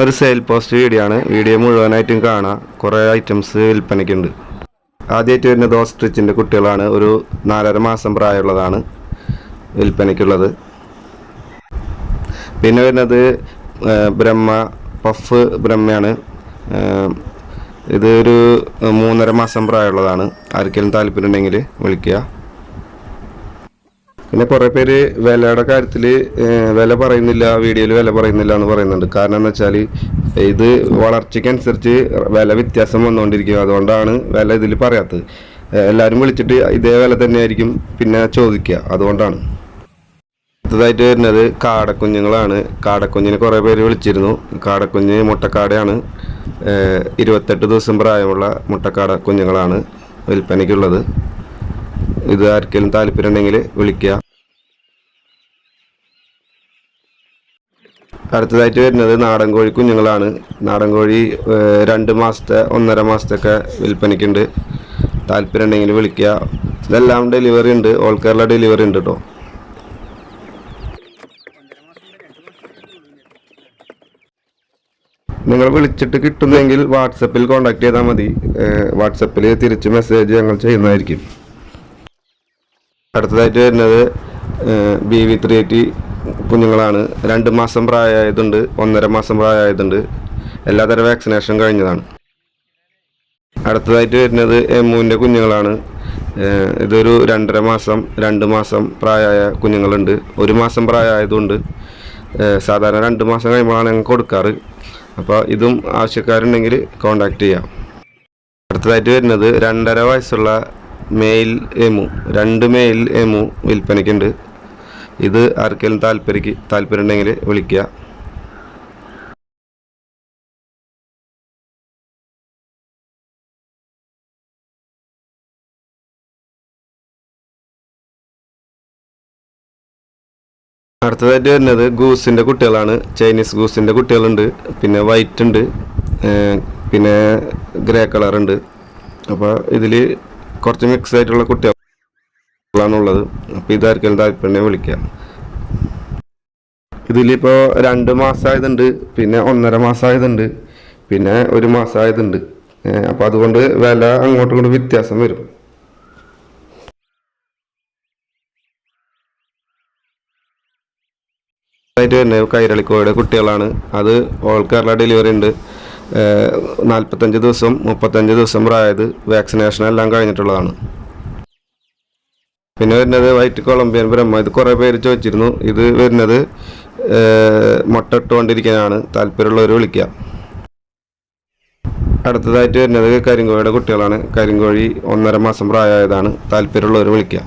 ഒരു sale post video ആണ്. Video മുഴുവനായിട്ടും കാണാം. കുറേ ഐറ്റംസ് വിൽപ്പനയ്ക്കുണ്ട്. ആദ്യമായിട്ട് വരുന്ന ദോസ് ഓസ്ട്രിച്ചിന്റെ കുട്ടികളാണ്. ഒരു നാലര മാസം പ്രായമുള്ളതാണ് വിൽപ്പനയ്ക്കുള്ളത്. പിന്നെ വരുന്നത് ബ്രഹ്മ പഫ് ബ്രഹ്മയാണ്. ഇത് ഒരു മൂന്നര മാസം പ്രായമുള്ളതാണ്. ആർക്കെങ്കിലും താല്പര്യം ഉണ്ടെങ്കിൽ വിളിക്കുക. പിന്നെ കുറേ പേര് വിലയുടെ കാര്യത്തിൽ വില പറയുന്നില്ല വീഡിയോയിൽ വില പറയുന്നില്ല എന്ന് പറയുന്നുണ്ട്. കാരണം എന്ന് വെച്ചാൽ ഇത് വളർച്ചയ്ക്കനുസരിച്ച് വില വ്യത്യാസം വന്നുകൊണ്ടിരിക്കും അതുകൊണ്ടാണ് വില ഇതിൽ പറയാത്തത്. എല്ലാവരും വിളിച്ചിട്ട് ഇതേ വില തന്നെയായിരിക്കും പിന്നെ ചോദിക്കുക. അതുകൊണ്ടാണ്. അടുത്തതായിട്ട് വരുന്നത് കാടക്കുഞ്ഞുങ്ങളാണ്. കാടക്കുഞ്ഞിനെ കുറേ പേര് വിളിച്ചിരുന്നു. കാടക്കുഞ്ഞ് മുട്ടക്കാടയാണ്. ഇരുപത്തെട്ട് ദിവസം പ്രായമുള്ള മുട്ടക്കാട കുഞ്ഞുങ്ങളാണ് വിൽപ്പനയ്ക്കുള്ളത്. ഇത് ആർക്കെങ്കിലും താല്പര്യം ഉണ്ടെങ്കിൽ വിളിക്കുക. അടുത്തതായിട്ട് വരുന്നത് നാടൻ കോഴി കുഞ്ഞുങ്ങളാണ്. നാടൻ കോഴി രണ്ട് മാസത്തെ ഒന്നര മാസത്തൊക്കെ വിൽപ്പനയ്ക്കുണ്ട്. താല്പര്യം ഉണ്ടെങ്കിൽ വിളിക്കുക. ഇതെല്ലാം ഡെലിവറി ഉണ്ട്. ഓൾ കേരള ഡെലിവറി ഉണ്ട് കേട്ടോ നിങ്ങൾ വിളിച്ചിട്ട് കിട്ടുന്നെങ്കിൽ വാട്സപ്പിൽ കോൺടാക്ട് ചെയ്താൽ മതി. വാട്സപ്പിൽ തിരിച്ച് മെസ്സേജ് ഞങ്ങൾ ചെയ്യുന്നതായിരിക്കും. അടുത്തതായിട്ട് വരുന്നത് ബി വി ത്രീ എയ്റ്റി കുഞ്ഞുങ്ങളാണ്. രണ്ട് മാസം പ്രായമായതുണ്ട് ഒന്നര മാസം പ്രായമായതുണ്ട്. എല്ലാതരം വാക്സിനേഷൻ കഴിഞ്ഞതാണ്. അടുത്തതായിട്ട് വരുന്നത് എമ്മുവിന്റെ കുഞ്ഞുങ്ങളാണ്. ഇതൊരു രണ്ടര മാസം രണ്ട് മാസം പ്രായമായ കുഞ്ഞുങ്ങളുണ്ട്. ഒരു മാസം പ്രായമായതുകൊണ്ട് സാധാരണ രണ്ട് മാസം കഴിയുമ്പോഴാണ് ഞങ്ങൾ കൊടുക്കാറ്. അപ്പോൾ ഇതും ആവശ്യക്കാരുണ്ടെങ്കിൽ കോണ്ടാക്ട് ചെയ്യാം. അടുത്തതായിട്ട് വരുന്നത് രണ്ടര വയസ്സുള്ള മെയിൽ എമു രണ്ട് മെയിൽ എമു വിൽപ്പനയ്ക്കുണ്ട്. ഇത് ആർക്കെങ്കിലും താല്പര്യം താല്പര്യം ഉണ്ടെങ്കിൽ വിളിക്കുക. അടുത്തതായിട്ട് വരുന്നത് ഗൂസിന്റെ കുട്ടികളാണ്. ചൈനീസ് ഗൂസിന്റെ കുട്ടികളുണ്ട്. പിന്നെ വൈറ്റ് ഉണ്ട് പിന്നെ ഗ്രേ കളറുണ്ട്. അപ്പോൾ ഇതിൽ കുറച്ച് മിക്സ് ആയിട്ടുള്ള കുട്ടികളാണുള്ളത്. അപ്പോൾ ഇതായിരിക്കും താല്പര്യം. വിളിക്കുക ഇതിലിപ്പോൾ രണ്ട് മാസമായതുണ്ട് പിന്നെ ഒന്നര മാസമായതുണ്ട് പിന്നെ ഒരു മാസമായതുണ്ട് അപ്പോൾ അതുകൊണ്ട് വില അങ്ങോട്ടും ഇങ്ങോട്ടും വ്യത്യാസം വരും. ആയിട്ട് വരുന്നത് കൈരളിക്കോയുടെ കുട്ടികളാണ്. അത് ഓൾ കേരള ഡെലിവറി ഉണ്ട്. നാൽപ്പത്തഞ്ച് ദിവസം മുപ്പത്തഞ്ച് ദിവസം പ്രായത് വാക്സിനേഷൻ എല്ലാം കഴിഞ്ഞിട്ടുള്ളതാണ്. പിന്നെ വരുന്നത് വൈറ്റ് കൊളംബിയൻ ബ്രഹ്മ. ഇത് കുറേ പേര് ചോദിച്ചിരുന്നു. ഇത് വരുന്നത് മുട്ട ഇട്ടുകൊണ്ടിരിക്കാനാണ്. താല്പര്യമുള്ളവർ വിളിക്കുക അടുത്തതായിട്ട് വരുന്നത് കരിങ്കോഴിയുടെ കുട്ടികളാണ്. കരിങ്കോഴി ഒന്നര മാസം പ്രായമായതാണ്. താല്പര്യമുള്ളവർ വിളിക്കുക